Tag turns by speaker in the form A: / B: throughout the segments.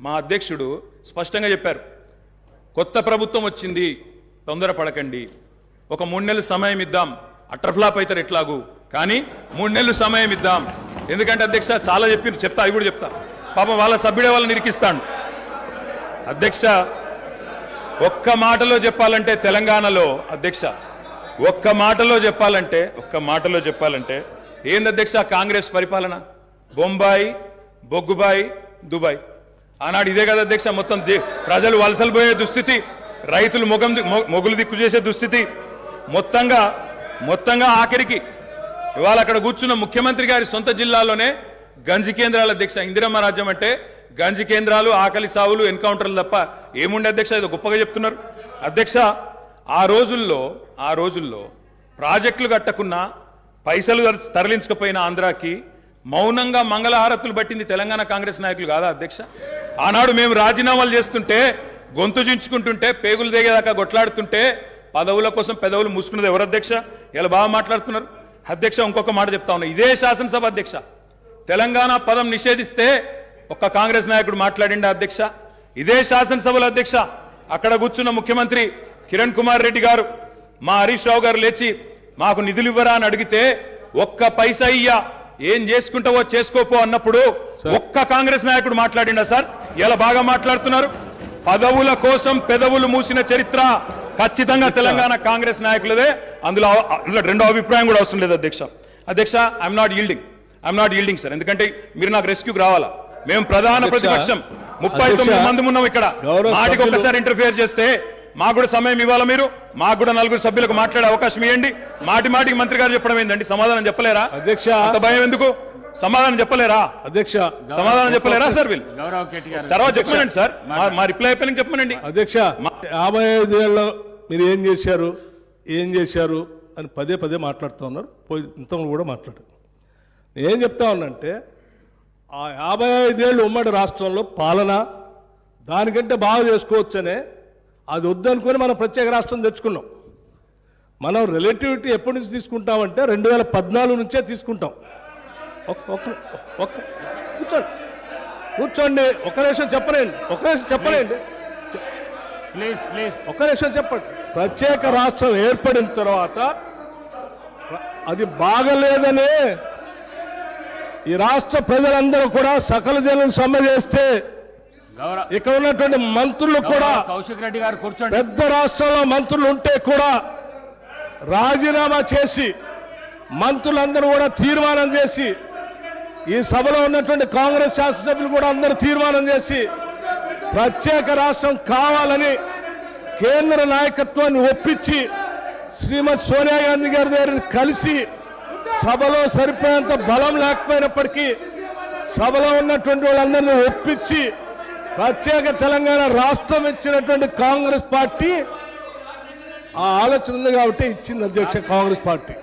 A: మా అధ్యక్షుడు స్పష్టంగా చెప్పారు. కొత్త ప్రభుత్వం వచ్చింది తొందరపడకండి. ఒక మూడు నెలలు సమయం ఇద్దాం. అట్రఫ్లాప్ అవుతారు ఎట్లాగూ. కానీ మూడు నెలలు సమయం ఇద్దాం. ఎందుకంటే అధ్యక్ష చాలా చెప్పి చెప్తా అవి కూడా చెప్తా. పాపం వాళ్ళ సభ్యుడే వాళ్ళని నిరికిస్తాను అధ్యక్ష ఒక్క మాటలో చెప్పాలంటే తెలంగాణలో అధ్యక్ష ఒక్క మాటలో చెప్పాలంటే ఒక్క మాటలో చెప్పాలంటే ఏంది అధ్యక్ష కాంగ్రెస్ పరిపాలన? బొంబాయి బొగ్గుబాయి దుబాయ్. ఆనాడు ఇదే కదా అధ్యక్ష మొత్తం ప్రజలు వలసలు పోయే దుస్థితి రైతులు మొగం ది- మొగులు దిక్కు చేసే దుస్థితి. మొత్తంగా మొత్తంగా ఆఖరికి ఇవాళ అక్కడ కూర్చున్న ముఖ్యమంత్రి గారి సొంత జిల్లాలోనే గంజి కేంద్రాల అధ్యక్ష ఇందిరమ్మ రాజ్యం అంటే గంజి కేంద్రాలు ఆకలి సావులు ఎన్కౌంటర్లు తప్ప ఏముండే అధ్యక్ష? ఇది గొప్పగా చెప్తున్నారు. అధ్యక్ష ఆ రోజుల్లో ఆ రోజుల్లో ప్రాజెక్టులు కట్టకున్నా పైసలు తరలించకపోయిన ఆంధ్రాకి మౌనంగా మంగళహారతులు పట్టింది తెలంగాణ కాంగ్రెస్ నాయకులు కాదా అధ్యక్ష? ఆనాడు మేము రాజీనామాలు చేస్తుంటే గొంతు చించుకుంటుంటే పేగులు దిగేదాకా కొట్లాడుతుంటే పదవుల కోసం పెదవులు మూసుకున్నది ఎవరు అధ్యక్ష? ఇలా బాగా మాట్లాడుతున్నారు. అధ్యక్ష ఇంకొక మాట చెప్తా ఉన్నా. ఇదే శాసనసభ అధ్యక్ష. తెలంగాణ పదం నిషేధిస్తే ఒక్క కాంగ్రెస్ నాయకుడు మాట్లాడిండ అధ్యక్ష? ఇదే శాసనసభలో అధ్యక్ష అక్కడ కూర్చున్న ముఖ్యమంత్రి కిరణ్ కుమార్ రెడ్డి గారు. మా హరీష్ రావు గారు లేచి మాకు నిధులు ఇవ్వరా అని అడిగితే ఒక్క పైసా ఇయ్యా. ఏం చేసుకుంటావో చేసుకోపో అన్నప్పుడు ఒక్క కాంగ్రెస్ నాయకుడు మాట్లాడిండా సార్? ఇలా బాగా మాట్లాడుతున్నారు? పదవుల కోసం పెదవులు మూసిన చరిత్ర ఖచ్చితంగా తెలంగాణ కాంగ్రెస్ నాయకులదే. అందులో అందులో రెండో అభిప్రాయం కూడా అవసరం లేదు అధ్యక్ష. అధ్యక్ష I'm not yielding I'm not yielding sir ఎందుకంటే మీరు నాకు రెస్క్యూకి రావాలా? మేము ప్రధాన ప్రతిపక్షం. ముప్పై తొమ్మిది మంది ఉన్నాం ఇక్కడ. మాటికి ఒక్కసారి ఇంటర్ఫియర్ చేస్తే మాకు కూడా సమయం ఇవ్వాలా మీరు? మాకు కూడా నలుగురు సభ్యులకు మాట్లాడే అవకాశం ఇవ్వండి మాటి మాటికి మంత్రి గారు చెప్పడం ఏందండి? సమాధానం చెప్పలేరా?
B: అధ్యక్ష.
A: అంత భయం ఎందుకు? సమాధానం చెప్పలేరా?
B: అధ్యక్ష
A: సమాధానం చెప్పలేరా సార్ వీళ్ళు?
C: గౌరవ్
A: తర్వాత చెప్పమనండి సార్. మా- రిప్లై అయిపోయిన చెప్పమనండి
B: అధ్యక్ష యాభై ఐదు ఏళ్ళలో మీరు ఏం చేశారు? ఏం చేశారు? అని పదే పదే మాట్లాడుతూ ఉన్నారు. పోయి ఇంతలో కూడా మాట్లాడారు. నేను ఏం చెప్తా ఉన్నానంటే ఆ యాభై ఐదేళ్ళు ఉమ్మడి రాష్ట్రంలో పాలన దానికంటే బాగా చేసుకోవచ్చనే అది వద్దనుకొని మనం ప్రత్యేక రాష్ట్రం తెచ్చుకున్నాం. మనం రిలేటివిటీ ఎప్పటి నుంచి తీసుకుంటామంటే రెండు వేల పద్నాలుగు నుంచే తీసుకుంటాం. కూర్చోండి. కూర్చోండి. ఒక నిమిషం చెప్పలేండి. ఒక నిమిషం చెప్పలేండి.
C: Please please.
B: ఒక నిమిషం చెప్పండి. ప్రత్యేక రాష్ట్రం ఏర్పడిన తర్వాత అది బాగలేదని ఈ రాష్ట్ర ప్రజలందరూ కూడా సకల జనం సమ్మె చేస్తే ఇక్కడ ఉన్నటువంటి మంత్రులు కూడా
C: కౌశిక్ రెడ్డి గారు కూర్చోండి.
B: పెద్ద రాష్ట్రంలో మంత్రులు ఉంటే కూడా రాజీనామా చేసి మంత్రులందరూ కూడా తీర్మానం చేసి ఈ సభలో ఉన్నటువంటి కాంగ్రెస్ శాసనసభ్యులు కూడా అందరూ తీర్మానం చేసి ప్రత్యేక రాష్ట్రం కావాలని కేంద్ర నాయకత్వాన్ని ఒప్పించి శ్రీమతి సోనియా గాంధీ గారి దగ్గర కలిసి సభలో సరిపోయేంత బలం లేకపోయినప్పటికీ సభలో ఉన్నటువంటి వాళ్ళందరినీ ఒప్పించి ప్రత్యేక తెలంగాణ రాష్ట్రం ఇచ్చినటువంటి కాంగ్రెస్ పార్టీ ఆ ఆలోచన ఉంది కాబట్టి ఇచ్చింది అధ్యక్ష కాంగ్రెస్ పార్టీ.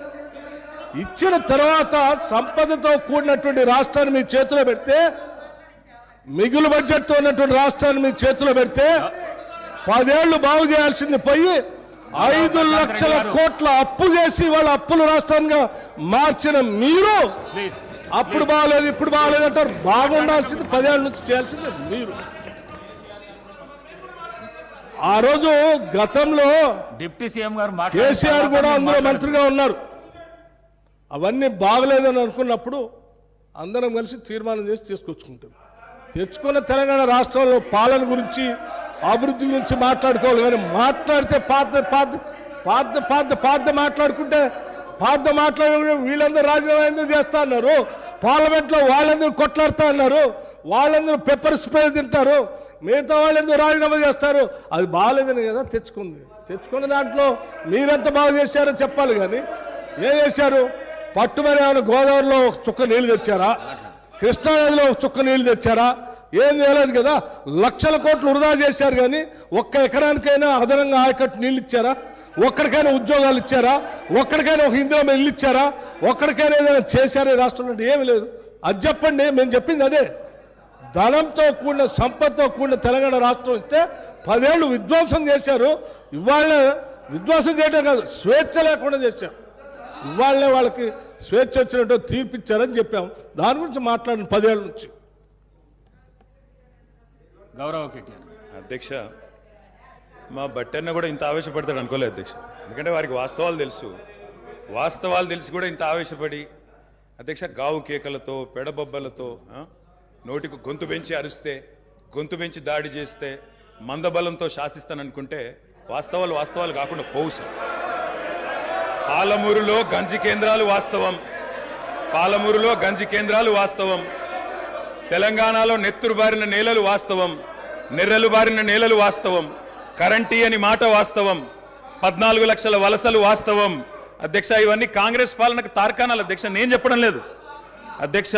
B: ఇచ్చిన తర్వాత సంపదతో కూడినటువంటి రాష్ట్రాన్ని మీ చేతిలో పెడితే మిగులు బడ్జెట్తో ఉన్నటువంటి రాష్ట్రాన్ని మీ చేతిలో పెడితే పదేళ్ళు బాగు చేయాల్సింది పోయి ఐదు లక్షల కోట్ల అప్పు చేసి వాళ్ళ అప్పుల రాష్ట్రంగా మార్చిన మీరు అప్పుడు బాగలేదు ఇప్పుడు బాగలేదు అంటారు. బాగుండాల్సింది పదేళ్ళ నుంచి చేయాల్సింది మీరు. ఆ రోజు గతంలో
C: డిప్యూటీ సీఎం గారు
B: కేసీఆర్ కూడా అందులో. మంత్రిగా ఉన్నారు. అవన్నీ బాగలేదని అనుకున్నప్పుడు అందరం కలిసి తీర్మానం చేసి తీసుకొచ్చుకుంటాం. తెచ్చుకున్న తెలంగాణ రాష్ట్రంలో పాలన గురించి అభివృద్ధి గురించి మాట్లాడుకోవాలి కానీ మాట్లాడితే పాత పాత పాత పాత పాత మాట్లాడుకుంటే పాత మాట్లాడే వీళ్ళందరూ రాజీనామా ఎందుకు చేస్తా అన్నారు? పార్లమెంట్లో వాళ్ళందరూ కొట్లాడుతా అన్నారు. వాళ్ళందరూ పెప్పర్ స్ప్రే తింటారు. మిగతా వాళ్ళు ఎందుకు రాజీనామా చేస్తారు? అది బాగాలేదని కదా తెచ్చుకుంది. తెచ్చుకున్న దాంట్లో మీరెంత బాగా చేశారో చెప్పాలి కానీ ఏం చేశారు? పట్టుమని ఆమె గోదావరిలో ఒక చుక్క నీళ్ళు తెచ్చారా? కృష్ణానదిలో ఒక చుక్క నీళ్ళు తెచ్చారా? ఏం చేయలేదు కదా? లక్షల కోట్లు వృధా చేశారు కానీ ఒక్క ఎకరానికైనా అదనంగా ఆయకట్టు నీళ్ళు ఇచ్చారా? ఒక్కడికైనా ఉద్యోగాలు ఇచ్చారా? ఒక్కడికైనా ఒక ఇందిరా ఇల్లు ఇచ్చారా? ఒక్కడికైనా ఏదైనా చేశారా ఈ రాష్ట్రంలో ఏమి లేదు. అది చెప్పండి మేము చెప్పింది అదే. ధనంతో కూడిన సంపదతో కూడిన తెలంగాణ రాష్ట్రం ఇస్తే పదేళ్ళు విధ్వంసం చేశారు. ఇవాళ విధ్వంసం చేయడం కాదు స్వేచ్ఛ లేకుండా చేశారు. ఇవాళనే వాళ్ళకి స్వేచ్ఛ వచ్చినట్టు తీర్పిచ్చారని చెప్పాం. దాని గురించి మాట్లాడిన పదేళ్ళ నుంచి.
C: గౌరవ కేటీఆర్.
A: అధ్యక్ష మా బట్టన్న కూడా ఇంత ఆవేశపడతాడు అనుకోలేదు అధ్యక్ష. ఎందుకంటే వారికి వాస్తవాలు తెలుసు. వాస్తవాలు తెలిసి కూడా ఇంత ఆవేశపడి అధ్యక్ష గావు కేకలతో పెడబొబ్బలతో నోటికి గొంతు పెంచి అరిస్తే గొంతు పెంచి దాడి చేస్తే మందబలంతో శాసిస్తాననుకుంటే వాస్తవాలు వాస్తవాలు కాకుండా పోవు సార్. పాలమూరులో గంజి కేంద్రాలు వాస్తవం. పాలమూరులో గంజి కేంద్రాలు వాస్తవం. తెలంగాణలో నెత్తురు బారిన నేలలు వాస్తవం. నెర్రలు బారిన నేలలు వాస్తవం. కరెంటీ అని మాట వాస్తవం. పద్నాలుగు లక్షల వలసలు వాస్తవం. అధ్యక్ష ఇవన్నీ కాంగ్రెస్ పాలనకు తార్కాణాలు. అధ్యక్ష నేను చెప్పడం లేదు. అధ్యక్ష